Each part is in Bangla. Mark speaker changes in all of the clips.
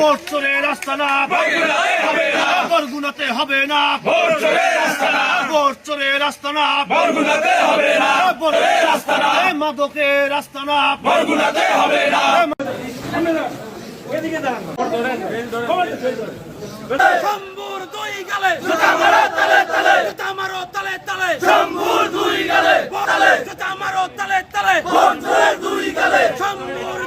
Speaker 1: ভোট চোরে রাস্তা না।
Speaker 2: বরগুনাতে হবে না।
Speaker 1: বরগুনাতে হবে না।
Speaker 2: ভোট চলে রাস্তা না।
Speaker 1: ভোট চোরে রাস্তা না।
Speaker 2: বরগুনাতে হবে না।
Speaker 1: বরগুনাতে রাস্তা না। মাদকের রাস্তা না।
Speaker 2: বরগুনাতে হবে না।
Speaker 3: শম্ভুর দুই গালে।
Speaker 2: জুতা মারো তালে তালে।
Speaker 3: জুতা মারো তালে তালে।
Speaker 2: শম্ভুর দুই গালে। তালে।
Speaker 3: জুতা মারো তালে তালে।
Speaker 2: বন্ধুরের দুই গালে।
Speaker 3: শম্ভুর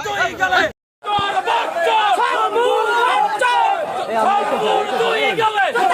Speaker 3: 一个好，一个好。